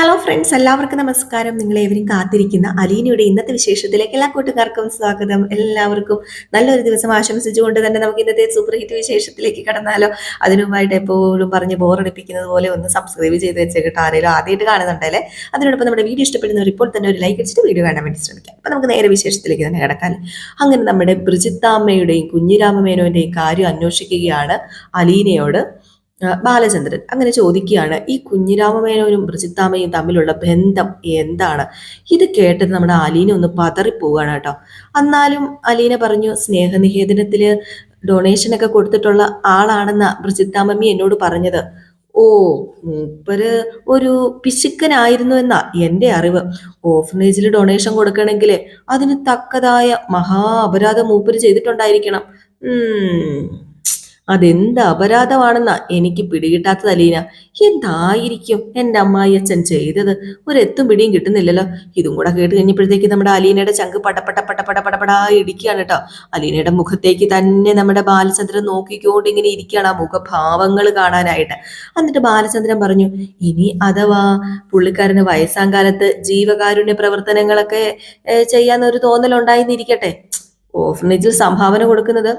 Hello friends എല്ലാവർക്കും നമസ്കാരം. നിങ്ങളേവരും കാത്തിരിക്കുന്ന അലീനയുടെ ഇന്നത്തെ വിശേഷത്തിലേക്ക് എല്ലാ കൂട്ടുകാർക്കും സ്വാഗതം. എല്ലാവർക്കും നല്ലൊരു ദിവസം ആശംസിച്ചുകൊണ്ട് തന്നെ നമുക്ക് ഇന്നത്തെ സൂപ്പർ ഹിറ്റ് വിശേഷത്തിലേക്ക് കടന്നാലോ. അതിനുമായിട്ട് എപ്പോഴും പറഞ്ഞ് ബോറടിപ്പിക്കുന്നത് പോലെ ഒന്ന് സബ്സ്ക്രൈബ് ചെയ്ത് വെച്ചേക്കിട്ട് ആരെങ്കിലും ആദ്യമായിട്ട് കാണുന്നുണ്ടല്ലേ അതിനോടൊപ്പം നമ്മുടെ വീഡിയോ ഇഷ്ടപ്പെടുന്നവർ ഇപ്പോൾ തന്നെ ഒരു ലൈക്ക് അടിച്ചിട്ട് വീഡിയോ കാണാൻ വേണ്ടി ശ്രമിക്കാം. അപ്പം നമുക്ക് നേരെ വിശേഷത്തിലേക്ക് തന്നെ കിടക്കാൻ അങ്ങനെ നമ്മുടെ ബ്രിജിത്താമ്മയുടെയും കുഞ്ഞിരാമമേനോന്റെയും കാര്യം അന്വേഷിക്കുകയാണ് അലീനയോട്. ബാലചന്ദ്രൻ അങ്ങനെ ചോദിക്കുകയാണ് ഈ കുഞ്ഞിരാമമേനോനും ബ്രിജിത്താമ്മയും തമ്മിലുള്ള ബന്ധം എന്താണ്? ഇത് കേട്ടത് നമ്മുടെ അലീന ഒന്ന് പതറിപ്പോവുകയാണ് കേട്ടോ. എന്നാലും അലീന പറഞ്ഞു സ്നേഹനികേതനത്തിൽ ഡൊണേഷൻ ഒക്കെ കൊടുത്തിട്ടുള്ള ആളാണെന്ന ബ്രിജിത്താമ്മി എന്നോട് പറഞ്ഞത്. ഓ മൂപ്പര് ഒരു പിശുക്കനായിരുന്നു എന്നാ എന്റെ അറിവ്. ഓഫനേജിൽ ഡൊണേഷൻ കൊടുക്കണമെങ്കിൽ അതിന് തക്കതായ മഹാ അപരാധം മൂപ്പര് ചെയ്തിട്ടുണ്ടായിരിക്കണം. അതെന്ത് അപരാധമാണെന്നാ എനിക്ക് പിടികിട്ടാത്തത് അലീന. എന്തായിരിക്കും എന്റെ അമ്മായി അച്ഛൻ ചെയ്തത്? ഒരെത്തും പിടിയും കിട്ടുന്നില്ലല്ലോ. ഇതും കൂടെ കേട്ട് കഴിഞ്ഞപ്പോഴത്തേക്ക് നമ്മുടെ അലീനയുടെ ചങ്ക് പടപട പടപ്പട പടപടാ ഇടിക്കുകയാണ് കേട്ടോ. അലീനയുടെ മുഖത്തേക്ക് തന്നെ നമ്മുടെ ബാലചന്ദ്രൻ നോക്കിക്കൊണ്ട് ഇങ്ങനെ ഇരിക്കുകയാണ് ആ മുഖഭാവങ്ങൾ കാണാനായിട്ട്. എന്നിട്ട് ബാലചന്ദ്രൻ പറഞ്ഞു ഇനി അഥവാ പുള്ളിക്കാരന് വയസ്സാം കാലത്ത് ജീവകാരുണ്യ പ്രവർത്തനങ്ങളൊക്കെ ഏഹ്, ചെയ്യാന്നൊരു തോന്നലുണ്ടായിരുന്നിരിക്കട്ടെ? ഓഫനേജിൽ സംഭാവന കൊടുക്കുന്നത്?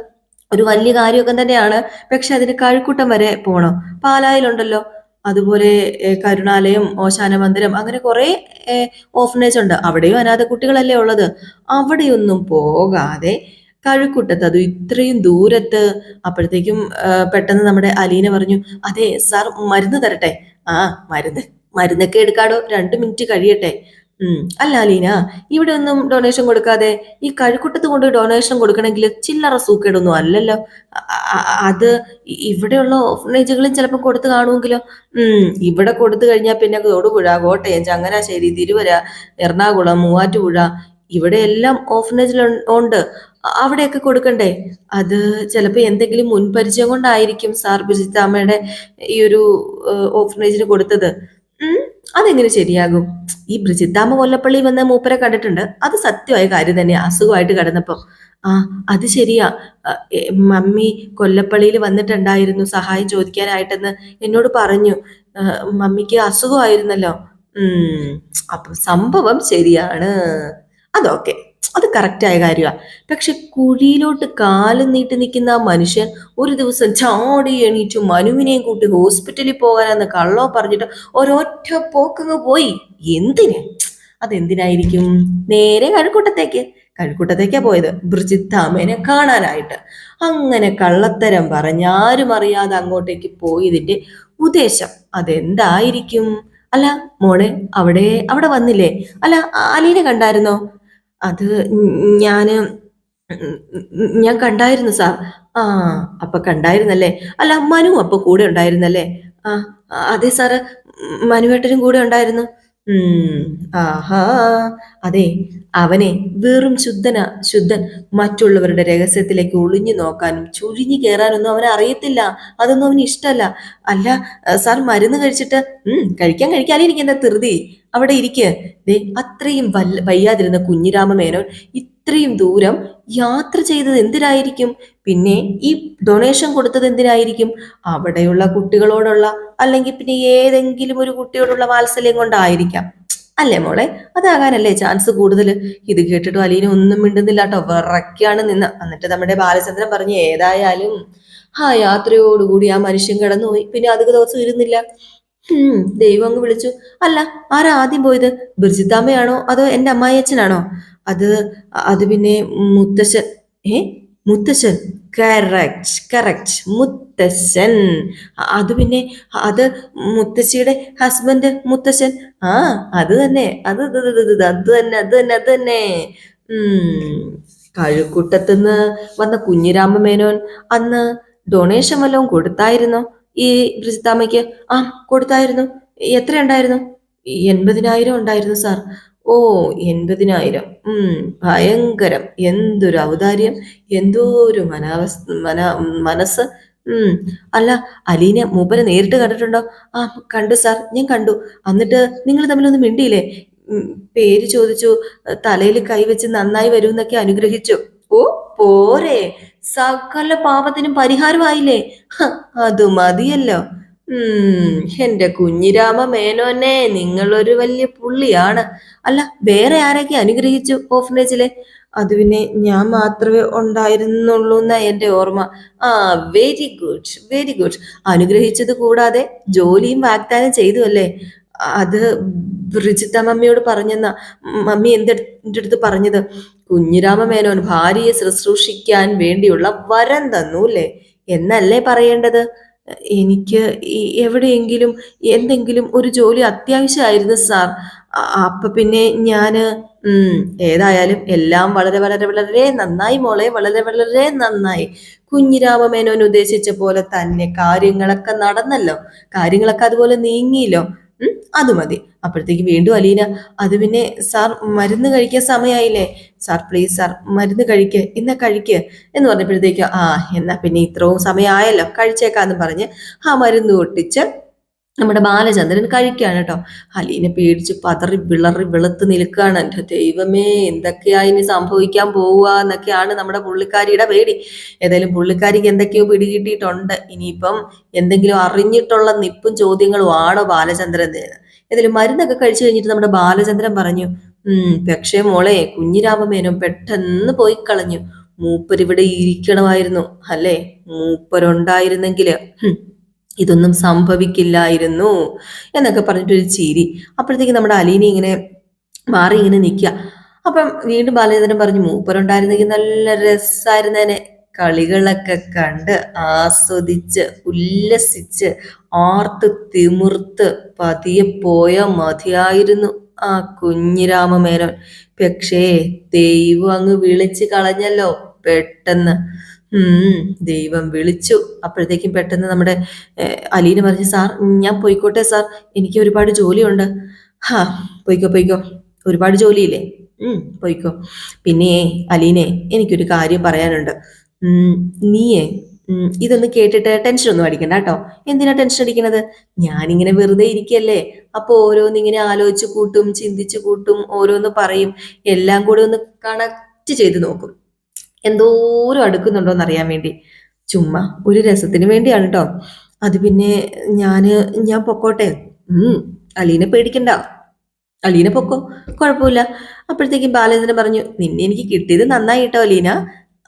ഒരു വലിയ കാര്യമൊക്കെ തന്നെയാണ്. പക്ഷെ അതിന് കഴിക്കൂട്ടം വരെ പോകണം പാലായിലുണ്ടല്ലോ. അതുപോലെ കരുണാലയം ഓശാന മന്ദിരം അങ്ങനെ കുറെ ഓഫനേജ് ഉണ്ട്. അവിടെയും അനാഥ കുട്ടികളല്ലേ ഉള്ളത്. അവിടെയൊന്നും പോകാതെ കഴുക്കുട്ടത്ത് അത് ഇത്രയും ദൂരത്ത് അപ്പോഴത്തേക്കും പെട്ടെന്ന് നമ്മുടെ അലീന പറഞ്ഞു അതെ സാർ മരുന്ന് തരട്ടെ. ആ മരുന്ന് മരുന്നൊക്കെ എടുക്കാടോ. രണ്ട് മിനിറ്റ് കഴിയട്ടെ. അല്ല അലീന ഇവിടെ ഒന്നും ഡൊണേഷൻ കൊടുക്കാതെ ഈ കഴുക്കുട്ടത്ത് കൊണ്ട് ഡൊണേഷൻ കൊടുക്കണമെങ്കിൽ ചില്ലറ സൂക്കേടൊന്നും അല്ലല്ലോ. അത് ഇവിടെയുള്ള ഓഫനേജുകളും ചിലപ്പോൾ കൊടുത്തു കാണുമെങ്കിലോ? ഉം ഇവിടെ കൊടുത്തു കഴിഞ്ഞാൽ പിന്നെ തൊടുപുഴ കോട്ടയം ചങ്ങനാശ്ശേരി തിരുവര എറണാകുളം മൂവാറ്റുപുഴ ഇവിടെ എല്ലാം ഓഫനേജിൽ ഉണ്ട്. അവിടെയൊക്കെ കൊടുക്കണ്ടേ? അത് ചിലപ്പോൾ എന്തെങ്കിലും മുൻപരിചയം കൊണ്ടായിരിക്കും സാർ ബിജിത്താമ്മയുടെ ഈ ഒരു ഓഫനേജിന് കൊടുത്തത്. അതെങ്ങനെ ശരിയാകും? ഈ ബ്രിജിത്താമ്മ കൊല്ലപ്പള്ളി വന്ന മൂപ്പരെ കണ്ടിട്ടുണ്ട്. അത് സത്യമായ കാര്യം തന്നെ. അസുഖമായിട്ട് കിടന്നപ്പം. ആ അത് ശരിയാ. മമ്മി കൊല്ലപ്പള്ളിയിൽ വന്നിട്ടുണ്ടായിരുന്നു. സഹായം ചോദിക്കാനായിട്ടെന്ന് എന്നോട് പറഞ്ഞു. മമ്മിക്ക് അസുഖമായിരുന്നല്ലോ. ഉം അപ്പം സംഭവം ശരിയാണ്. അതൊക്കെ. അത് കറക്റ്റായ കാര്യമാണ് പക്ഷെ കുഴിയിലോട്ട് കാലും നീട്ടി നിൽക്കുന്ന ആ മനുഷ്യൻ ഒരു ദിവസം ചാടി എണീറ്റു മനുവിനെയും കൂട്ടി ഹോസ്പിറ്റലിൽ പോകാനെന്ന് കള്ളോ പറഞ്ഞിട്ട് ഒരൊറ്റ പോക്കങ്ങ് പോയി. എന്തിന്? അതെന്തിനായിരിക്കും? നേരെ കഴുക്കൂട്ടത്തേക്ക്. കഴുക്കൂട്ടത്തേക്കാ പോയത്. ബ്രിജിത്താമേനെ കാണാനായിട്ട്. അങ്ങനെ കള്ളത്തരം പറഞ്ഞാരും അറിയാതെ അങ്ങോട്ടേക്ക് പോയതിന്റെ ഉദ്ദേശം. അതെന്തായിരിക്കും? അല്ല മോളെ അവിടെ അവിടെ വന്നില്ലേ? അല്ല ആലീനെ കണ്ടായിരുന്നോ? അത് ഞാൻ ഞാൻ കണ്ടായിരുന്നു സാർ ആ അപ്പൊ കണ്ടായിരുന്നല്ലേ? അല്ല മനു അപ്പൊ കൂടെ ഉണ്ടായിരുന്നല്ലേ? ആ അതെ സാറ് മനുവേട്ടനും കൂടെ ഉണ്ടായിരുന്നു. ആഹാ. അതെ അവനെ വെറും ശുദ്ധന ശുദ്ധൻ മറ്റുള്ളവരുടെ രഹസ്യത്തിലേക്ക് ഒളിഞ്ഞു നോക്കാനും ചുഴിഞ്ഞു കയറാനൊന്നും അവനെ അറിയത്തില്ല. അതൊന്നും അവന് ഇഷ്ടമല്ല. അല്ല സാർ മരുന്ന് കഴിച്ചിട്ട് ഉം കഴിക്കാൻ കഴിക്കാനേ എനിക്ക് എന്താ ധൃതി. അവിടെ ഇരിക്കേ. ദേ അത്രയും വല്ല വയ്യാതിരുന്ന കുഞ്ഞിരാമ മേനോൻ ഇത്രയും ദൂരം യാത്ര ചെയ്തത് എന്തിനായിരിക്കും? പിന്നെ ഈ ഡൊണേഷൻ കൊടുത്തത് എന്തിനായിരിക്കും? അവിടെയുള്ള കുട്ടികളോടുള്ള അല്ലെങ്കിൽ പിന്നെ ഏതെങ്കിലും ഒരു കുട്ടിയോടുള്ള വാത്സല്യം കൊണ്ടായിരിക്കാം. അല്ലേ മോളെ? അതാകാനല്ലേ ചാൻസ് കൂടുതൽ? ഇത് കേട്ടിട്ട് അലീന ഒന്നും മിണ്ടുന്നില്ല കേട്ടോ വിറയ്ക്കാണ് നിന്ന്. എന്നിട്ട് നമ്മുടെ ബാലചന്ദ്രൻ പറഞ്ഞു ഏതായാലും ആ യാത്രയോടുകൂടി ആ മനുഷ്യൻ കിടന്നുപോയി. പിന്നെ അധിക ദിവസം ഇരുന്നില്ല. ഉം ദൈവം അങ്ങ് വിളിച്ചു. അല്ല ആരാ ആദ്യം പോയത്? ബിർജിത്താമ്മയാണോ അതോ എന്റെ അമ്മായിയച്ഛനാണോ? അത് അത് പിന്നെ മുത്തശ്ശൻ. ഏ? മുത്തശ്ശൻ? കറക്റ്റ് കറക്റ്റ് മുത്തശ്ശൻ. അത് പിന്നെ അത് മുത്തശ്ശിയുടെ ഹസ്ബൻഡ് മുത്തശ്ശൻ. ആ അത് തന്നെ അത് അത് തന്നെ അത് തന്നെ അത് തന്നെ. കഴുക്കുട്ടത്തുനിന്ന് വന്ന കുഞ്ഞിരാമ മേനോൻ അന്ന് ഡൊണേഷൻ വല്ലതും കൊടുത്തായിരുന്നോ? ഈ ബ്രിജിത്താമ്മയ്ക്ക്? ആ കൊടുത്തായിരുന്നു. എത്ര ഉണ്ടായിരുന്നു എൺപതിനായിരം ഉണ്ടായിരുന്നു സാർ ഓ എൺപതിനായിരം. ഉം ഭയങ്കരം. എന്തൊരു ഔദാര്യം. എന്തോ ഒരു മനാവസ് മന മനസ്സ്. ഉം അല്ല അലീനെ മൂപ്പനെ നേരിട്ട് കണ്ടിട്ടുണ്ടോ? ആ കണ്ടു സാർ. ഞാൻ കണ്ടു. എന്നിട്ട് നിങ്ങൾ തമ്മിലൊന്നും മിണ്ടിയില്ലേ? പേര് ചോദിച്ചു. തലയിൽ കൈവച്ച് നന്നായി വരുമെന്നൊക്കെ അനുഗ്രഹിച്ചു. ഓ പോരെ. സകല പാപത്തിനും പരിഹാരമായില്ലേ? അത് മതിയല്ലോ. എന്റെ കുഞ്ഞിരാമ മേനോനെ നിങ്ങളൊരു വലിയ പുള്ളിയാണ്. അല്ല വേറെ ആരൊക്കെ അനുഗ്രഹിച്ചു ഓഫനേജിലെ? അത് പിന്നെ ഞാൻ മാത്രമേ ഉണ്ടായിരുന്നുള്ളൂ എന്ന എന്റെ ഓർമ്മ. ആ വെരി ഗുഡ് വെരി ഗുഡ് അനുഗ്രഹിച്ചത് കൂടാതെ ജോലിയും വാഗ്ദാനം ചെയ്തു അല്ലേ? അത് ബ്രിജിത്ത മമ്മിയോട് പറഞ്ഞെന്ന. മമ്മി എന്റെ അടുത്ത് പറഞ്ഞത്? കുഞ്ഞിരാമ മേനോൻ ഭാര്യയെ ശുശ്രൂഷിക്കാൻ വേണ്ടിയുള്ള വരം തന്നു അല്ലേ? എന്നല്ലേ പറയേണ്ടത്? എനിക്ക് എവിടെയെങ്കിലും എന്തെങ്കിലും ഒരു ജോലി അത്യാവശ്യമായിരുന്നു സാർ. അപ്പൊ പിന്നെ ഞാൻ ഏതായാലും എല്ലാം വളരെ വളരെ വളരെ നന്നായി മോളെ വളരെ വളരെ നന്നായി. കുഞ്ഞിരാമ മേനോൻ ഉദ്ദേശിച്ച പോലെ തന്നെ കാര്യങ്ങളൊക്കെ നടന്നല്ലോ. കാര്യങ്ങളൊക്കെ അതുപോലെ നീങ്ങിയില്ലോ. അത് മതി. അപ്പോഴത്തേക്ക് വീണ്ടും അലീന അത് പിന്നെ സാർ മരുന്ന് കഴിക്കാൻ സമയമായില്ലേ സാർ പ്ലീസ് സാർ മരുന്ന് കഴിക്ക് ഇന്ന കഴിക്ക്. എന്ന് പറഞ്ഞപ്പോഴത്തേക്ക് ആ എന്നാ പിന്നെ ഇത്രയും സമയമായല്ലോ കഴിച്ചേക്കാന്ന് പറഞ്ഞ് ആ മരുന്ന് ഒട്ടിച്ച് നമ്മുടെ ബാലചന്ദ്രൻ കഴിക്കുകയാണ് കേട്ടോ. അലീനെ പേടിച്ച് പതറി വിളറി വെളുത്ത് നിൽക്കുകയാണ്. എന്റെ ദൈവമേ എന്തൊക്കെയാ ഇനി സംഭവിക്കാൻ പോവുക എന്നൊക്കെയാണ് നമ്മുടെ പുള്ളിക്കാരിയുടെ പേടി. ഏതായാലും പുള്ളിക്കാരിക്ക് എന്തൊക്കെയോ പിടികിട്ടിയിട്ടുണ്ട് ഇനിയിപ്പം എന്തെങ്കിലും അറിഞ്ഞിട്ടുള്ള നിപ്പും ചോദ്യങ്ങളും ആണോ ബാലചന്ദ്രൻ ഏതായാലും മരുന്നൊക്കെ കഴിച്ചു കഴിഞ്ഞിട്ട് നമ്മുടെ ബാലചന്ദ്രൻ പറഞ്ഞു ഉം പക്ഷേ മോളെ കുഞ്ഞിരാമമേനും പെട്ടെന്ന് പോയി കളഞ്ഞു. മൂപ്പരിവിടെ ഇരിക്കണമായിരുന്നു അല്ലേ? മൂപ്പരുണ്ടായിരുന്നെങ്കിൽ. ഇതൊന്നും സംഭവിക്കില്ലായിരുന്നു എന്നൊക്കെ പറഞ്ഞിട്ടൊരു ചിരി. അപ്പോഴത്തേക്ക് നമ്മുടെ അലീനി ഇങ്ങനെ മാറി ഇങ്ങനെ നിൽക്കുക. അപ്പം വീണ്ടും ബാലചന്ദ്രൻ പറഞ്ഞു മൂപ്പരുണ്ടായിരുന്നെങ്കിൽ നല്ല രസമായിരുന്നേനെ കളികളൊക്കെ കണ്ട് ആസ്വദിച്ച് ഉല്ലസിച്ച് ആർത്ത് തിമിർത്ത് പതിയെ പോയ മതിയായിരുന്നു ആ കുഞ്ഞിരാമമേനോൻ പക്ഷേ ദൈവം അങ്ങ് വിളിച്ചു കളഞ്ഞല്ലോ പെട്ടെന്ന്. ദൈവം വിളിച്ചു. അപ്പോഴത്തേക്കും പെട്ടെന്ന് നമ്മുടെ അലീന പറഞ്ഞു സാർ ഞാൻ പോയിക്കോട്ടെ സാർ. എനിക്ക് ഒരുപാട് ജോലിയുണ്ട്. ഹാ പോയിക്കോ പോയിക്കോ. ഒരുപാട് ജോലിയില്ലേ? ഉം പോയിക്കോ. പിന്നെ അലീനെ എനിക്കൊരു കാര്യം പറയാനുണ്ട്. നീയേ ഇതൊന്ന് കേട്ടിട്ട് ടെൻഷൻ ഒന്നും അടിക്കണ്ട കേട്ടോ. എന്തിനാ ടെൻഷൻ അടിക്കണത്? ഞാനിങ്ങനെ വെറുതെ ഇരിക്കല്ലേ. അപ്പൊ ഓരോന്ന് ഇങ്ങനെ ആലോചിച്ച് കൂട്ടും ചിന്തിച്ചു കൂട്ടും ഓരോന്ന് പറയും. എല്ലാം കൂടെ ഒന്ന് കണക്ട് ചെയ്ത് നോക്കും. എന്തോരം അടുക്കുന്നുണ്ടോന്ന് അറിയാൻ വേണ്ടി. ചുമ്മാ ഒരു രസത്തിന് വേണ്ടിയാണ് കേട്ടോ അത് പിന്നെ ഞാൻ ഞാൻ പൊക്കോട്ടെ. ഉം അലീനെ പേടിക്കണ്ട. അലീന പൊക്കോ കുഴപ്പമില്ല. അപ്പോഴത്തേക്കും ബാലേന്ദ്രൻ പറഞ്ഞു നിന്നെ എനിക്ക് കിട്ടിയത് നന്നായി കേട്ടോ അലീന.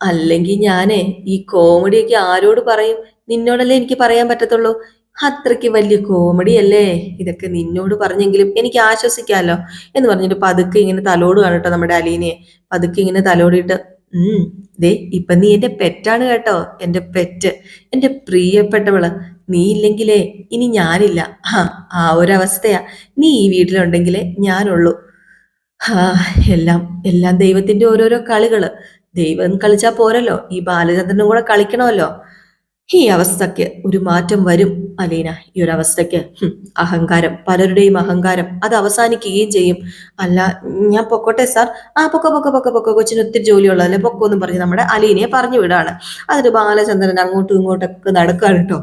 അല്ലെങ്കിൽ ഞാനേ ഈ കോമഡിയൊക്കെ ആരോട് പറയും? നിന്നോടല്ലേ എനിക്ക് പറയാൻ പറ്റത്തുള്ളൂ? അത്രയ്ക്ക് വലിയ കോമഡി അല്ലേ ഇതൊക്കെ നിന്നോട് പറഞ്ഞെങ്കിലും എനിക്ക് ആശ്വസിക്കാമല്ലോ എന്ന് പറഞ്ഞിട്ട് പതുക്കെ ഇങ്ങനെ തലോട് കാണട്ടോ നമ്മുടെ അലീനയെ. പതുക്കെ ഇങ്ങനെ തലോടിയിട്ട് ഉം. ദേ ഇപ്പൊ നീ എന്റെ പെറ്റാണ് കേട്ടോ എന്റെ പെറ്റ്. എന്റെ പ്രിയപ്പെട്ടവൾ നീ ഇല്ലെങ്കിലേ ഇനി ഞാനില്ല. ആ ആ ഒരവസ്ഥയാ. നീ ഈ വീട്ടിലുണ്ടെങ്കിലേ ഞാനുള്ളൂ. ആ എല്ലാം എല്ലാം ദൈവത്തിന്റെ ഓരോരോ കളികൾ. ദൈവം കളിച്ചാ പോരല്ലോ. ഈ ബാലചന്ദ്രനും കൂടെ കളിക്കണമല്ലോ. ഈ അവസ്ഥയ്ക്ക് ഒരു മാറ്റം വരും അലീന. ഈ ഒരു അവസ്ഥയ്ക്ക്. അഹങ്കാരം. പലരുടെയും അഹങ്കാരം. അത് അവസാനിക്കുകയും ചെയ്യും. അല്ല ഞാൻ പൊക്കോട്ടെ സാർ. ആ പൊക്ക പൊക്ക പൊക്ക പൊക്ക. കൊച്ചിന് ഒത്തിരി ജോലിയുള്ളതല്ലേ പൊക്കോ എന്ന് പറഞ്ഞ് നമ്മുടെ അലീനയെ പറഞ്ഞു വിടാണ്. അതിന് ബാലചന്ദ്രൻ അങ്ങോട്ടും ഇങ്ങോട്ടൊക്കെ നടക്കുകയാണ് കേട്ടോ.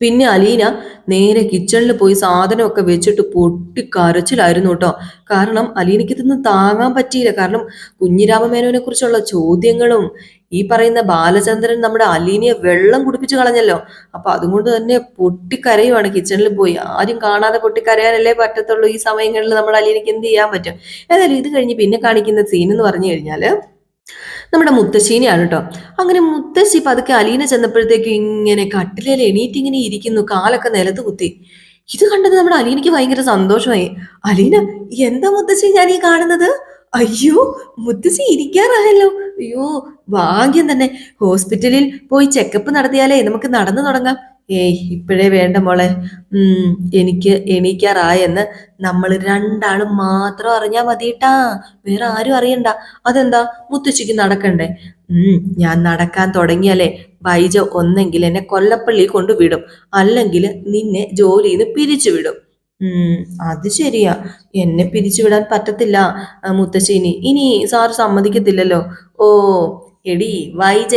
പിന്നെ അലീന നേരെ കിച്ചണിൽ പോയി സാധനമൊക്കെ വെച്ചിട്ട് പൊട്ടിക്കരച്ചിലായിരുന്നു കേട്ടോ. കാരണം അലീനയ്ക്ക് ഇതൊന്നും താങ്ങാൻ പറ്റിയില്ല. കാരണം കുഞ്ഞിരാമമേനോനെ കുറിച്ചുള്ള ചോദ്യങ്ങളും ഈ പറയുന്ന ബാലചന്ദ്രൻ നമ്മുടെ അലീനയെ വെള്ളം കുടിപ്പിച്ച് കളഞ്ഞല്ലോ. അപ്പൊ അതുകൊണ്ട് തന്നെ പൊട്ടിക്കരയുവാണ് കിച്ചണിൽ പോയി. ആരും കാണാതെ പൊട്ടിക്കരയാനല്ലേ പറ്റത്തുള്ളൂ ഈ സമയങ്ങളിൽ നമ്മുടെ അലീനയ്ക്ക് എന്ത് ചെയ്യാൻ പറ്റും? ഏതായാലും ഇത് കഴിഞ്ഞ് പിന്നെ കാണിക്കുന്ന സീൻ എന്ന് പറഞ്ഞു കഴിഞ്ഞാൽ നമ്മുടെ മുത്തശ്ശീനെയാണ് കേട്ടോ അങ്ങനെ മുത്തശ്ശി പതുക്കെ അലീന ചെന്നപ്പോഴത്തേക്കും ഇങ്ങനെ കട്ടിലേൽ എണീറ്റ് ഇങ്ങനെ ഇരിക്കുന്നു കാലൊക്കെ നിലത്ത് കുത്തി. ഇത് കണ്ടത് നമ്മുടെ അലീനയ്ക്ക് ഭയങ്കര സന്തോഷമായി. അലീന എന്താ മുത്തശ്ശി ഞാൻ ഈ കാണുന്നത്? അയ്യോ മുത്തശ്ശി ഇരിക്കാറായല്ലോ. അയ്യോ ഭാഗ്യം തന്നെ. ഹോസ്പിറ്റലിൽ പോയി ചെക്കപ്പ് നടത്തിയാലേ നമുക്ക് നടന്നു തുടങ്ങാം. ഏയ് ഇപ്പോഴേ വേണ്ട മോളെ. എനിക്ക് എണീക്കാറായെന്ന് നമ്മൾ രണ്ടാളും മാത്രം അറിഞ്ഞാ മതിട്ടാ. വേറെ ആരും അറിയണ്ട. അതെന്താ? മുത്തശ്ശിക്ക് നടക്കണ്ടേ. ഉം ഞാൻ നടക്കാൻ തുടങ്ങിയാലേ വൈജ ഒന്നെങ്കിൽ എന്നെ കൊല്ലപ്പള്ളി കൊണ്ടുവിടും. അല്ലെങ്കിൽ നിന്നെ ജോലിയിൽ നിന്ന് പിരിച്ചുവിടും അത് ശരിയാ. എന്നെ പിരിച്ചുവിടാൻ പറ്റത്തില്ല. മുത്തശ്ശിനി ഇനി സാർ സമ്മതിക്കത്തില്ലല്ലോ. ഓ എടി വൈജ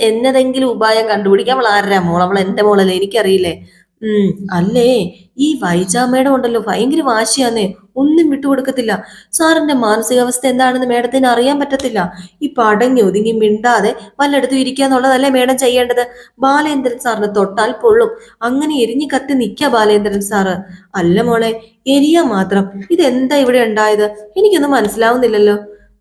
എന്നതെങ്കിലും ഉപായം കണ്ടുപിടിക്കാൻ അവൾ ആരാ? മോൾ അവൾ എന്റെ മോളല്ലേ? എനിക്കറിയില്ലേ? ഉം അല്ലേ? ഈ വൈജാമ്മയുടെ ഉണ്ടല്ലോ ഭയങ്കര വാശിയാന്നേ. ഒന്നും വിട്ടുകൊടുക്കത്തില്ല. സാറിന്റെ മാനസികാവസ്ഥ എന്താണെന്ന് മേഡത്തിന് അറിയാൻ പറ്റത്തില്ല. ഈ പടങ്ങി ഒതുങ്ങി മിണ്ടാതെ വല്ലയിടത്തും ഇരിക്കുക എന്നുള്ളതല്ലേ മേഡം ചെയ്യേണ്ടത്? ബാലേന്ദ്രൻ സാറിന് തൊട്ടാൽ പൊള്ളും. അങ്ങനെ എരിഞ്ഞു കത്തി നിൽക്കുക ബാലേന്ദ്രൻ സാറ്. അല്ല മോളെ എരിയാ മാത്രം. ഇതെന്താ ഇവിടെ ഉണ്ടായത്? എനിക്കൊന്നും മനസ്സിലാവുന്നില്ലല്ലോ.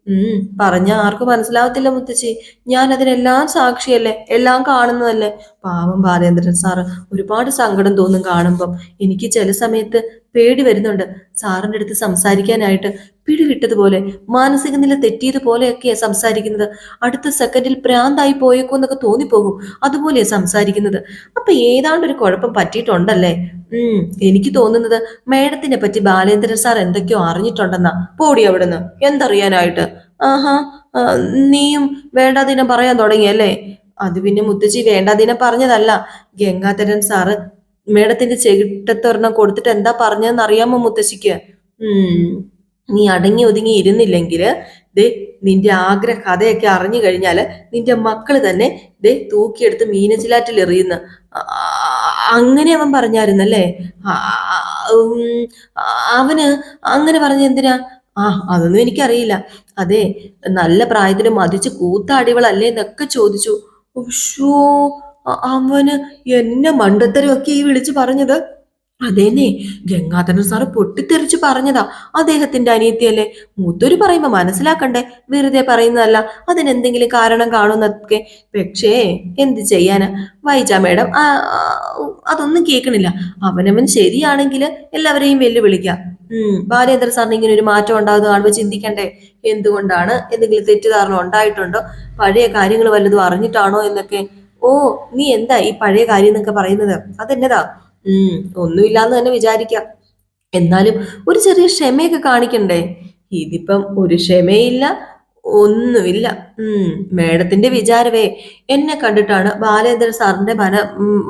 ഉം പറഞ്ഞ ആർക്കും മനസ്സിലാവത്തില്ല മുത്തശ്ശി ഞാൻ അതിനെല്ലാം സാക്ഷിയല്ലേ? എല്ലാം കാണുന്നതല്ലേ? പാവം ബാലേന്ദ്രൻ സാറ് ഒരുപാട് സങ്കടം തോന്നും കാണുമ്പം. എനിക്ക് ചില സമയത്ത് പേടി വരുന്നുണ്ട്. സാറിന്റെ അടുത്ത് സംസാരിക്കാനായിട്ട് പിടിവിട്ടതുപോലെ മാനസിക നില തെറ്റിയതുപോലെയൊക്കെയാ സംസാരിക്കുന്നത്. അടുത്ത സെക്കൻഡിൽ പ്രാന്തായി പോയേക്കോ എന്നൊക്കെ തോന്നിപ്പോകും. അതുപോലെയാ സംസാരിക്കുന്നത്. അപ്പൊ ഏതാണ്ട് ഒരു കുഴപ്പം പറ്റിയിട്ടുണ്ടല്ലേ? ഉം എനിക്ക് തോന്നുന്നത് മേഡത്തിനെ പറ്റി ബാലേന്ദ്രൻ സാർ എന്തൊക്കെയോ അറിഞ്ഞിട്ടുണ്ടെന്നാ. പോടി അവിടുന്ന്. എന്തറിയാനായിട്ട്? ആഹാ നീയും വേണ്ടാതിനം പറയാൻ തുടങ്ങിയല്ലേ? അത് പിന്നെ മുത്തശ്ശി വേണ്ടാതിനം പറഞ്ഞതല്ല. ഗംഗാധരൻ സാറ് മേഡത്തിന്റെ ചെകിട്ടത്തൊരെണ്ണം കൊടുത്തിട്ട് എന്താ പറഞ്ഞതെന്ന് അറിയാമോ മുത്തശ്ശിക്ക് ഉം. നീ അടങ്ങി ഒതുങ്ങി ഇരുന്നില്ലെങ്കിൽ ദേ നിന്റെ ആഗ്രഹ കഥയൊക്കെ അറിഞ്ഞു കഴിഞ്ഞാൽ നിന്റെ മക്കൾ തന്നെ ദേ തൂക്കിയെടുത്ത് മീനച്ചിലാറ്റിൽ എറിയുന്നു അങ്ങനെ അവൻ പറഞ്ഞായിരുന്നല്ലേ? അവന് അങ്ങനെ പറഞ്ഞ എന്തിനാ? ആ അതൊന്നും എനിക്കറിയില്ല. അതെ നല്ല പ്രായത്തിന് മതിച്ച് കൂത്താടികളല്ലേ എന്നൊക്കെ ചോദിച്ചു. ഉഷോ അവന് എന്നെ മണ്ടത്തരമൊക്കെ ഈ വിളിച്ചു പറഞ്ഞത്. അതേന്നെ. ഗംഗാധരൻ സാറ് പൊട്ടിത്തെറിച്ച് പറഞ്ഞതാ. അദ്ദേഹത്തിന്റെ അനിയത്തിയല്ലേ? മൂത്തൊരു പറയുമ്പോ മനസ്സിലാക്കണ്ടേ? വെറുതെ പറയുന്നതല്ല. അതിനെന്തെങ്കിലും കാരണം കാണുന്നതൊക്കെ. പക്ഷേ എന്ത് ചെയ്യാനാ? വൈജ മേഡം അതൊന്നും കേൾക്കണില്ല. അവനവൻ ശരിയാണെങ്കിൽ എല്ലാവരെയും വെല്ലുവിളിക്കാം. ഉം ബാലേന്ദ്ര സാറിന് ഇങ്ങനെ ഒരു മാറ്റം ഉണ്ടാകുന്നത് കാണുമ്പോൾ ചിന്തിക്കണ്ടേ? എന്തുകൊണ്ടാണ് എന്തെങ്കിലും തെറ്റിദ്ധാരണ ഉണ്ടായിട്ടുണ്ടോ? പഴയ കാര്യങ്ങൾ വല്ലതും അറിഞ്ഞിട്ടാണോ എന്നൊക്കെ? ഓ നീ എന്താ ഈ പഴയ കാര്യം എന്നൊക്കെ പറയുന്നത്? അതെന്നതാ? ഒന്നുമില്ലാന്ന് തന്നെ വിചാരിക്കാം. എന്നാലും ഒരു ചെറിയ ക്ഷമയൊക്കെ കാണിക്കണ്ടേ? ഇതിപ്പം ഒരു ക്ഷമയില്ല ഒന്നുമില്ല. ഉം മേഡത്തിന്റെ വിചാരവേ എന്നെ കണ്ടിട്ടാണ് ബാലേന്ദ്ര സാറിന്റെ മന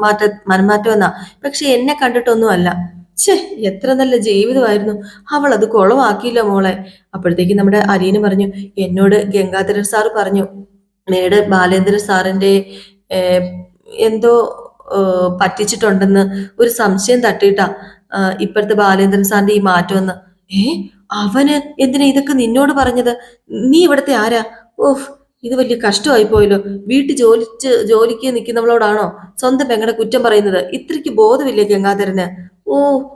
മാറ്റ മനമാറ്റം എന്നാ പക്ഷെ എന്നെ കണ്ടിട്ടൊന്നുമല്ല. ഛേ എത്ര നല്ല ജീവിതമായിരുന്നു. അവൾ അത് കുളമാക്കിയില്ല മോളെ. അപ്പോഴത്തേക്ക് നമ്മുടെ അലീന പറഞ്ഞു എന്നോട് ഗംഗാധരൻ സാറ് പറഞ്ഞു മേഡ ബാലേന്ദ്ര സാറിന്റെ എന്തോ പറ്റിച്ചിട്ടുണ്ടെന്ന് ഒരു സംശയം തട്ടിയിട്ടാ ഇപ്പോഴത്തെ ബാലേന്ദ്രൻ സാറിന്റെ ഈ മാറ്റമെന്ന് ഏ അവന് എന്തിനാ ഇതൊക്കെ നിന്നോട് പറഞ്ഞത്? നീ ഇവിടുത്തെ ആരാ? ഓഹ് ഇത് വലിയ കഷ്ടമായി പോയല്ലോ. വീട്ടിൽ ജോലിച്ച് ജോലിക്ക് നിൽക്കുന്നവളോടാണോ സ്വന്തം പെങ്ങളുടെ കുറ്റം പറയുന്നത്? ഇത്രയ്ക്ക് ബോധമില്ലേ ഗംഗാധരന്? ഓ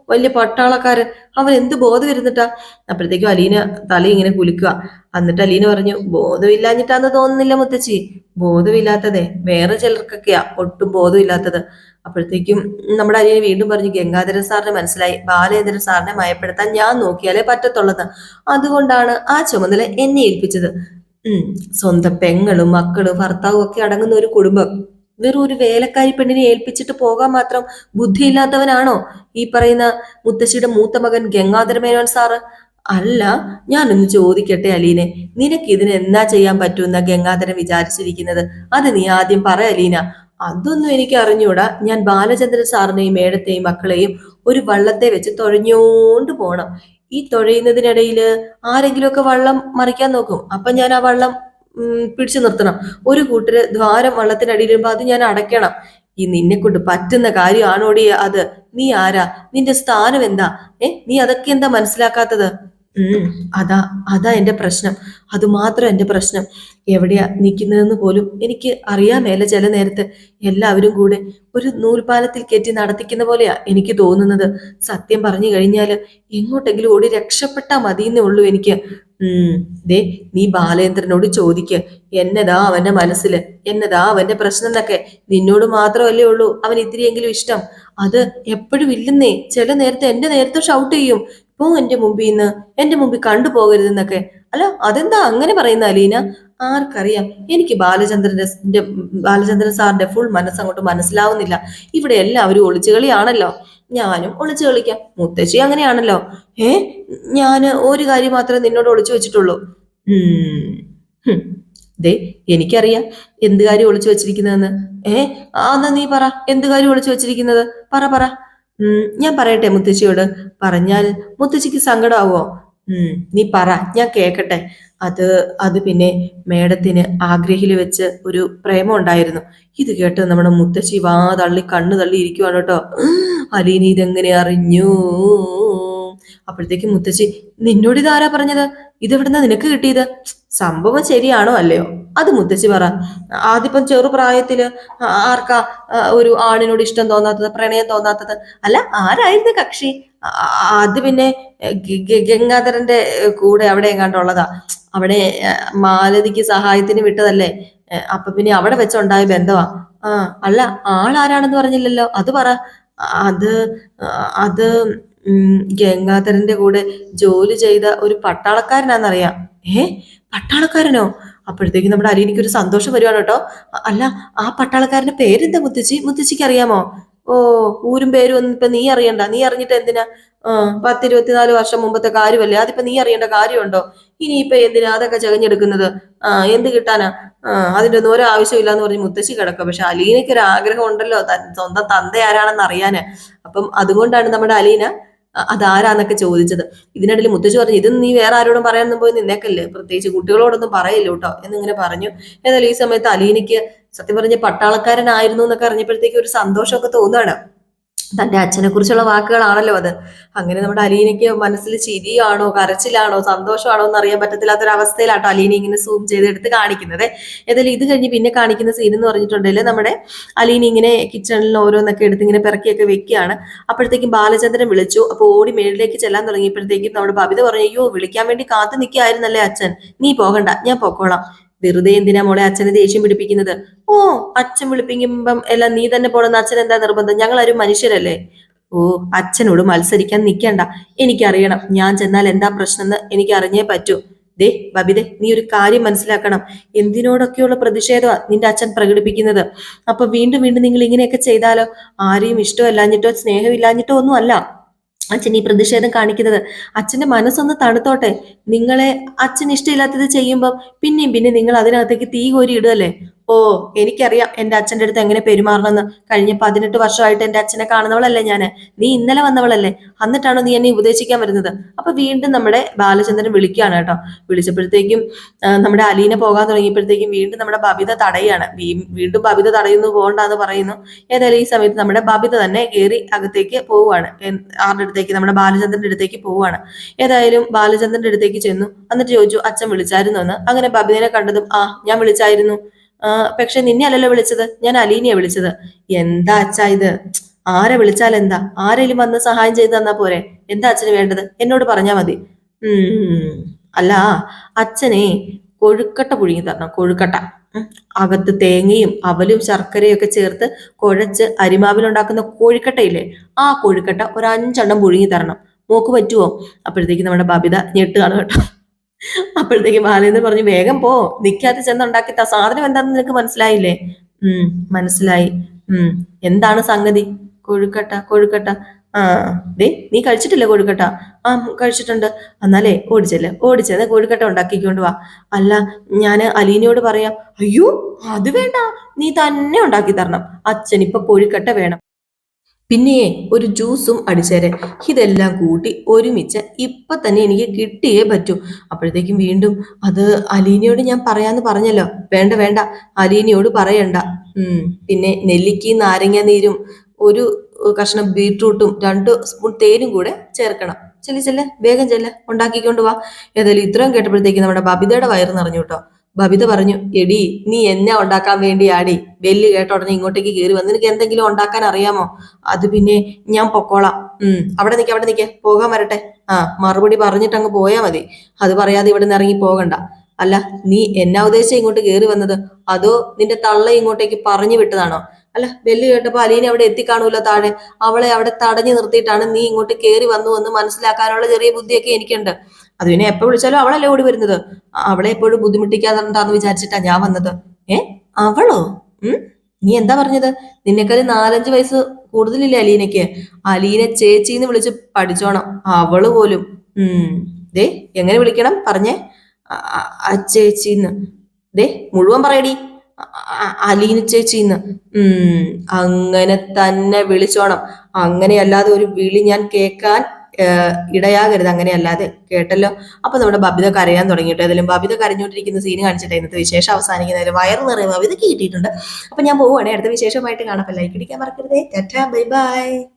വലിയ പട്ടാളക്കാരൻ അവൻ എന്ത് ബോധം ഇരുന്നിട്ടാ? അപ്പോഴത്തേക്കും അലീന തല ഇങ്ങനെ കുലുക്കുക. എന്നിട്ട് അലീന പറഞ്ഞു ബോധമില്ലാഞ്ഞിട്ടാന്ന് തോന്നുന്നില്ല മുത്തച്ചി. ബോധമില്ലാത്തതേ. വേറെ ചിലർക്കൊക്കെയാ ഒട്ടും ബോധമില്ലാത്തത്. അപ്പോഴത്തേക്കും നമ്മുടെ അലീന വീണ്ടും പറഞ്ഞു ഗംഗാധരൻ സാറിന് മനസ്സിലായി. ബാലേന്ദ്രൻ സാറിനെ മയപ്പെടുത്താൻ ഞാൻ നോക്കിയാലേ പറ്റത്തുള്ളത് അതുകൊണ്ടാണ് ആ ചുമതല എന്നെ ഏൽപ്പിച്ചത്. ഉം. സ്വന്തം പെങ്ങളും മക്കളും ഭർത്താവും ഒക്കെ അടങ്ങുന്ന ഒരു കുടുംബം. വെറും ഒരു വേലക്കാരി പെണ്ണിനെ ഏൽപ്പിച്ചിട്ട് പോകാൻ മാത്രം ബുദ്ധിയില്ലാത്തവനാണോ? ഈ പറയുന്ന മുത്തശ്ശിയുടെ മൂത്ത മകൻ ഗംഗാധര മേനോൻ സാറ് അല്ല ഞാനൊന്ന് ചോദിക്കട്ടെ അലീനെ. നിനക്ക് ഇതിന് എന്താ ചെയ്യാൻ പറ്റുമെന്ന ഗംഗാധരൻ വിചാരിച്ചിരിക്കുന്നത്? അത് നീ ആദ്യം പറ അലീന. അതൊന്നും എനിക്ക് അറിഞ്ഞൂടാ. ഞാൻ ബാലചന്ദ്രൻ സാറിനെയും മേടത്തെയും മക്കളെയും ഒരു വള്ളത്തെ വെച്ച് തുഴഞ്ഞോണ്ട് പോണം. ഈ തുഴയുന്നതിനിടയിൽ ആരെങ്കിലുമൊക്കെ വള്ളം മറിക്കാൻ നോക്കും. അപ്പൊ ഞാൻ ആ വള്ളം പിടിച്ചു നിർത്തണം. ഒരു കൂട്ടര് ദ്വാരം വള്ളത്തിനടിയിലുമ്പോ അത് ഞാൻ അടയ്ക്കണം. ഈ നിന്നെ കൊണ്ട് പറ്റുന്ന കാര്യമാണോടി അത്? നീ ആരാ? നിന്റെ സ്ഥാനം എന്താ? ഏ നീ അതൊക്കെ എന്താ മനസ്സിലാക്കാത്തത്? ഉം അതാ അതാ എന്റെ പ്രശ്നം. അത് മാത്രം എന്റെ പ്രശ്നം. എവിടെയാ നിൽക്കുന്നതെന്ന് പോലും എനിക്ക് അറിയാൻ മേല ചില നേരത്ത്. എല്ലാവരും കൂടെ ഒരു നൂൽപാലത്തിൽ കയറ്റി നടത്തിക്കുന്ന പോലെയാ എനിക്ക് തോന്നുന്നത്. സത്യം പറഞ്ഞു കഴിഞ്ഞാൽ എങ്ങോട്ടെങ്കിലും ഓടി രക്ഷപ്പെട്ടാ മതിയെന്നേ ഉള്ളൂ എനിക്ക്. ദേ നീ ബാലേന്ദ്രനോട് ചോദിക്ക. എന്നതാ അവന്റെ മനസ്സിൽ? എന്നതാ അവന്റെ പ്രശ്നം എന്നൊക്കെ. നിന്നോട് മാത്രമല്ലേ ഉള്ളൂ അവൻ ഇത്തിരിയെങ്കിലും ഇഷ്ടം. അത് എപ്പോഴും ഇല്ലെന്നേ. ചില നേരത്തെ എന്റെ നേരത്തെ ഷൗട്ട് ചെയ്യും. പോ എന്റെ മുമ്പിൽ നിന്ന്. എന്റെ മുമ്പിൽ കണ്ടുപോകരുതെന്നൊക്കെ അല്ല അതെന്താ അങ്ങനെ പറയുന്ന അലീന? ആർക്കറിയാം? എനിക്ക് ബാലചന്ദ്രന്റെ ബാലചന്ദ്രൻ സാറിന്റെ ഫുൾ മനസ്സങ്ങോട്ട് മനസ്സിലാവുന്നില്ല. ഇവിടെ എല്ലാവരും ഒളിച്ചുകളിയാണല്ലോ ഞാനും ഒളിച്ചു കളിക്കാം. മുത്തശ്ശി അങ്ങനെയാണല്ലോ. ഏ? ഞാൻ ഒരു കാര്യം മാത്രമേ നിന്നോട് ഒളിച്ചു വെച്ചിട്ടുള്ളൂ. ഉം. ദേ എനിക്കറിയാം. എന്ത് കാര്യം ഒളിച്ചു വെച്ചിരിക്കുന്നതെന്ന്. ഏ? ആ എന്നാ നീ പറ. എന്ത് കാര്യം ഒളിച്ചു വെച്ചിരിക്കുന്നത്? പറ പറ. ഉം, ഞാൻ പറയട്ടെ മുത്തശ്ശിയോട്. പറഞ്ഞാൽ മുത്തശ്ശിക്ക് സങ്കടമാവോ നീ പറ ഞാൻ കേക്കട്ടെ. അത് അത് പിന്നെ മേഡത്തിന് ആഗ്രഹിൽ വെച്ച് ഒരു പ്രേമം ഉണ്ടായിരുന്നു. ഇത് കേട്ട് നമ്മുടെ മുത്തശ്ശി വാ തള്ളി കണ്ണു തള്ളി ഇരിക്കുവാണ് കേട്ടോ. അലീനി ഇതെങ്ങനെ അറിഞ്ഞു? അപ്പോഴത്തേക്ക് മുത്തശ്ശി നിന്നോട് ഇതാരാ പറഞ്ഞത്? ഇതെവിടുന്ന നിനക്ക് കിട്ടിയത്? സംഭവം ശരിയാണോ അല്ലയോ? അത് മുത്തശ്ശി പറ. ആദ്യപ്പം ചെറുപ്രായത്തിൽ ആർക്കാ ഒരു ആണിനോട് ഇഷ്ടം തോന്നാത്തത് പ്രണയം തോന്നാത്തത്? അല്ല ആരായിരുന്നു കക്ഷി? അത് പിന്നെ ഗംഗാധരന്റെ കൂടെ അവിടെ എങ്ങാണ്ടുള്ളതാ അവിടെ മാലതിക്ക് സഹായത്തിന് വിട്ടതല്ലേ? അപ്പൊ പിന്നെ അവിടെ വെച്ചുണ്ടായ ബന്ധമാ ആ അല്ല ആളാരാണെന്ന് പറഞ്ഞില്ലല്ലോ. അത് പറ. അത് അത് ഗംഗാധരന്റെ കൂടെ ജോലി ചെയ്ത ഒരു പട്ടാളക്കാരനാന്നറിയാം. ഏ പട്ടാളക്കാരനോ? അപ്പോഴത്തേക്ക് നമ്മുടെ അലീനിക്ക് ഒരു സന്തോഷം വരുവാണ് കേട്ടോ. അല്ല ആ പട്ടാളക്കാരന്റെ പേരെന്താ മുത്തച്ചി? മുത്തച്ചിക്ക് അറിയാമോ ഓ ഊരും പേരും ഒന്നും ഇപ്പൊ നീ അറിയണ്ട. നീ അറിഞ്ഞിട്ട് എന്തിനാ? ആ പത്തിരുപത്തിനാല് വർഷം മുമ്പത്തെ കാര്യമല്ലേ? അതിപ്പോ നീ അറിയേണ്ട കാര്യമുണ്ടോ? ഇനിയിപ്പൊ എന്തിനാ അതൊക്കെ ചകഞ്ഞെടുക്കുന്നത്? ആ എന്ത് കിട്ടാനാ? ആ അതിന്റെ ഒന്നും ഒരു ആവശ്യമില്ല എന്ന് പറഞ്ഞ് മുത്തശ്ശി കിടക്കുക. പക്ഷെ അലീനയ്ക്ക് ഒരു ആഗ്രഹം ഉണ്ടല്ലോ സ്വന്തം തന്ത ആരാണെന്ന് അറിയാന്. അപ്പം അതുകൊണ്ടാണ് നമ്മുടെ അലീന അതാരാന്നൊക്കെ ചോദിച്ചത്. ഇതിനിടയിൽ മുത്തശ്ശി പറഞ്ഞു ഇത് നീ വേറെ ആരോടും പറയാനൊന്നും പോയി നിന്നേക്കല്ലേ? പ്രത്യേകിച്ച് കുട്ടികളോടൊന്നും പറയില്ല കേട്ടോ? എന്നിങ്ങനെ പറഞ്ഞു. എന്നാലും ഈ സമയത്ത് അലീനയ്ക്ക് സത്യം പറഞ്ഞ പട്ടാളക്കാരനായിരുന്നു എന്നൊക്കെ അറിഞ്ഞപ്പോഴത്തേക്ക് ഒരു സന്തോഷമൊക്കെ തോന്നുകയാണ് തന്റെ അച്ഛനെ കുറിച്ചുള്ള വാക്കുകളാണല്ലോ അത്. അങ്ങനെ നമ്മുടെ അലീനയ്ക്ക് മനസ്സിൽ ചിരിയാണോ കരച്ചിലാണോ സന്തോഷമാണോ എന്ന് അറിയാൻ പറ്റത്തില്ലാത്തൊരു അവസ്ഥയിലാട്ടോ അലീന ഇങ്ങനെ സൂം ചെയ്തെടുത്ത് കാണിക്കുന്നത്. ഏതായാലും ഇത് കഴിഞ്ഞ് പിന്നെ കാണിക്കുന്ന സീൻ എന്ന് പറഞ്ഞിട്ടുണ്ടെങ്കിൽ നമ്മുടെ അലീന ഇങ്ങനെ കിച്ചണിൽ ഓരോന്നൊക്കെ എടുത്ത് ഇങ്ങനെ പിറക്കിയൊക്കെ വെക്കുകയാണ്. അപ്പോഴത്തേക്കും ബാലചന്ദ്രൻ വിളിച്ചു. അപ്പോൾ ഓടി മേളിലേക്ക് ചെല്ലാൻ തുടങ്ങിയപ്പോഴത്തേക്കും നമ്മുടെ ഭവിത പറഞ്ഞു അയ്യോ വിളിക്കാൻ വേണ്ടി കാത്തു നിൽക്കായിരുന്നല്ലേ അച്ഛൻ? നീ പോകണ്ട ഞാൻ പൊക്കോളാം. വെറുതെ എന്തിനാ മോളെ അച്ഛനെ ദേഷ്യം പിടിപ്പിക്കുന്നത്? ഓ അച്ഛൻ വിളിപ്പിക്കുമ്പം എല്ലാം നീ തന്നെ പോണെന്ന് അച്ഛൻ എന്താ നിർബന്ധം? ഞങ്ങൾ ഒരു മനുഷ്യരല്ലേ? ഓ അച്ഛനോട് മത്സരിക്കാൻ നിൽക്കണ്ട എനിക്കറിയണം. ഞാൻ ചെന്നാൽ എന്താ പ്രശ്നം എന്ന് എനിക്ക് അറിഞ്ഞേ പറ്റൂ. ദേ ബബിതെ നീ ഒരു കാര്യം മനസ്സിലാക്കണം. എന്തിനോടൊക്കെയുള്ള പ്രതിഷേധമാണ് നിന്റെ അച്ഛൻ പ്രകടിപ്പിക്കുന്നത്? അപ്പൊ വീണ്ടും വീണ്ടും നിങ്ങൾ ഇങ്ങനെയൊക്കെ ചെയ്താലോ? ആരെയും ഇഷ്ടമല്ലാഞ്ഞിട്ടോ സ്നേഹമില്ലാഞ്ഞിട്ടോ ഒന്നും അല്ല. അച്ഛൻ ഈ പ്രതിഷേധം കാണിക്കുന്നത്. അച്ഛന്റെ മനസ്സൊന്ന് തണുത്തോട്ടെ. നിങ്ങളെ അച്ഛൻ ഇഷ്ടമില്ലാത്തത് ചെയ്യുമ്പോൾ പിന്നെയും പിന്നെ നിങ്ങൾ അതിനകത്തേക്ക് തീ കോരി ഇടുകയല്ലേ ഓ എനിക്കറിയാം എന്റെ അച്ഛന്റെ അടുത്ത് എങ്ങനെ പെരുമാറണമെന്ന്. കഴിഞ്ഞ പതിനെട്ട് വർഷമായിട്ട് എന്റെ അച്ഛനെ കാണുന്നവളല്ലേ ഞാൻ. നീ ഇന്നലെ വന്നവളല്ലേ. എന്നിട്ടാണോ നീ എന്നെ ഉപദേശിക്കാൻ വരുന്നത്? അപ്പൊ വീണ്ടും നമ്മുടെ ബാലചന്ദ്രൻ വിളിക്കുകയാണ് കേട്ടോ. വിളിച്ചപ്പോഴത്തേക്കും നമ്മുടെ അലീന പോകാൻ തുടങ്ങിയപ്പോഴത്തേക്കും വീണ്ടും നമ്മുടെ ബബിത തടയാണ് വീണ്ടും ബബിത തടയുന്നു പോകണ്ടെന്ന് പറയുന്നു. ഏതായാലും ഈ സമയത്ത് നമ്മുടെ ബബിത തന്നെ കയറി അകത്തേക്ക് പോവുകയാണ്. ആരുടെ അടുത്തേക്ക്? നമ്മുടെ ബാലചന്ദ്രന്റെ അടുത്തേക്ക് പോവുകയാണ്. ഏതായാലും ബാലചന്ദ്രന്റെ അടുത്തേക്ക് ചെന്നു. എന്നിട്ട് ചോദിച്ചു അച്ഛൻ വിളിച്ചായിരുന്നു എന്ന്? അങ്ങനെ ബബിനെ കണ്ടതും ആ ഞാൻ വിളിച്ചായിരുന്നു. പക്ഷെ നിന്നെ അല്ലല്ലോ വിളിച്ചത്. ഞാൻ അലീനയെ വിളിച്ചത്. എന്താ അച്ഛാ ഇത്? ആരെ വിളിച്ചാൽ എന്താ? ആരെങ്കിലും വന്ന് സഹായം ചെയ്തു തന്നാ പോരെ? എന്താ അച്ഛന് വേണ്ടത്? എന്നോട് പറഞ്ഞാ മതി. അല്ല അച്ഛനെ കൊഴുക്കട്ട പുഴുങ്ങി തരണം കൊഴുക്കട്ട. അകത്ത് തേങ്ങയും അവലും ശർക്കരയും ഒക്കെ ചേർത്ത് കുഴച്ച് അരിമാവിലുണ്ടാക്കുന്ന കോഴിക്കട്ടയില്ലേ? ആ കോഴിക്കട്ട ഒരു അഞ്ചെണ്ണം പുഴുങ്ങി തരണം. മോക്ക് പറ്റുമോ അപ്പോഴത്തേക്ക് നമ്മുടെ ബബിത ഞെട്ടുകയാണ് കേട്ടോ. അപ്പോഴത്തേക്ക് ബാലേന്ദ്രൻ പറഞ്ഞു വേഗം പോ നിക്കാതെ ചെന്ന് ഉണ്ടാക്കി ത സാധനം എന്താണെന്ന് നിനക്ക് മനസ്സിലായില്ലേ? ഉം മനസ്സിലായി. ഉം എന്താണ് സംഗതി? കൊഴുക്കട്ട കൊഴുക്കട്ട. ആ ദേ നീ കഴിച്ചിട്ടില്ല കൊഴുക്കട്ട? ആ കഴിച്ചിട്ടുണ്ട്. എന്നാലേ ഓടിച്ചല്ലേ ഓടിച്ചെന്ന് കൊഴുക്കട്ട ഉണ്ടാക്കിക്കൊണ്ട് വാ. അല്ല ഞാൻ അലീനയോട് പറയാം അയ്യോ അത് വേണ്ട. നീ തന്നെ ഉണ്ടാക്കി തരണം. അച്ഛൻ ഇപ്പൊ കൊഴുക്കട്ട വേണം. പിന്നെ ഒരു ജ്യൂസും അടിച്ചേരെ. ഇതെല്ലാം കൂട്ടി ഒരുമിച്ച് ഇപ്പൊ തന്നെ എനിക്ക് കിട്ടിയേ പറ്റൂ. അപ്പോഴത്തേക്കും വീണ്ടും അത് അലീനയോട് ഞാൻ പറയാന്ന് പറഞ്ഞല്ലോ. വേണ്ട വേണ്ട. അലീനയോട് പറയണ്ട. ഉം പിന്നെ നെല്ലിക്കയും നാരങ്ങ നീരും ഒരു കഷ്ണം ബീട്രൂട്ടും രണ്ട് സ്പൂൺ തേനും കൂടെ ചേർക്കണം. ചെല്ലി ചെല്ലേ. വേഗം ചെല്ലേ. ഉണ്ടാക്കിക്കൊണ്ട് വാ. ഏതായാലും ഇത്രയും കേട്ടപ്പോഴത്തേക്ക് നമ്മുടെ ബബിതയുടെ വയറ് നിറഞ്ഞു കേട്ടോ. ബബിത പറഞ്ഞു എടി നീ എന്നെ ഉണ്ടാക്കാൻ വേണ്ടിയാടി. വെല്ല് കേട്ട ഉടനെ ഇങ്ങോട്ടേക്ക് കയറി വന്ന് നിനക്ക് എന്തെങ്കിലും ഉണ്ടാക്കാൻ അറിയാമോ? അത് പിന്നെ ഞാൻ പൊക്കോളാം. ഉം അവിടെ നിൽക്ക അവിടെ നിൽക്ക പോകാൻ വരട്ടെ. ആ മറുപടി പറഞ്ഞിട്ട് അങ്ങ് പോയാ മതി. അത് പറയാതെ ഇവിടെ നിന്ന് ഇറങ്ങി പോകണ്ട. അല്ല നീ എന്നാ ഉദ്ദേശിച്ച ഇങ്ങോട്ട് കയറി വന്നത്? അതോ നിന്റെ തള്ള ഇങ്ങോട്ടേക്ക് പറഞ്ഞു വിട്ടതാണോ? അല്ല ബെല്ല് കേട്ടപ്പോ അലീനെ അവിടെ എത്തിക്കാണൂല താഴെ. അവളെ അവിടെ തടഞ്ഞു നിർത്തിയിട്ടാണ് നീ ഇങ്ങോട്ട് കയറി വന്നു എന്ന് മനസ്സിലാക്കാനുള്ള ചെറിയ ബുദ്ധിയൊക്കെ എനിക്കുണ്ട്. അത് പിന്നെ എപ്പോ വിളിച്ചാലും അവളല്ലേ ഓടി വരുന്നത്? അവളെ എപ്പോഴും ബുദ്ധിമുട്ടിക്കാതെന്താന്ന് വിചാരിച്ചിട്ടാ ഞാൻ വന്നത്. ഏ? അവളോ? ഉം? നീ എന്താ പറഞ്ഞത്? നിന്നെക്കാൾ നാലഞ്ച് വയസ്സ് കൂടുതലില്ലേ അലീനയ്ക്ക്? അലീന ചേച്ചിന്ന് വിളിച്ച് പഠിച്ചോണം. അവൾ പോലും. ഉം. ദേ എങ്ങനെ വിളിക്കണം? പറഞ്ഞേ. ആ ചേച്ചിന്ന്. ദേ മുഴുവൻ പറയടി. അലീന ചേച്ചിന്ന്. ഉം. അങ്ങനെ തന്നെ വിളിച്ചോണം. അങ്ങനെയല്ലാതെ ഒരു വിളി ഞാൻ കേൾക്കാൻ ഇടയാകരുത്. അങ്ങനെയല്ലാതെ കേട്ടല്ലോ. അപ്പൊ നമ്മുടെ ബബിത കരയാൻ തുടങ്ങിയിട്ട് ഏതായാലും ബബിത കരഞ്ഞുകൊണ്ടിരിക്കുന്ന സീൻ കാണിച്ചിട്ട് ഇന്നത്തെ വിശേഷം അവസാനിക്കുന്നതിൽ വയർ നിറയെ ഇത് കിട്ടിയിട്ടുണ്ട്. അപ്പൊ ഞാൻ പോവുകയാണെങ്കിൽ അടുത്ത വിശേഷമായിട്ട് കാണാം. ലൈക്ക് ഇടിക്കാൻ മറക്കരുതേ. Bye bye.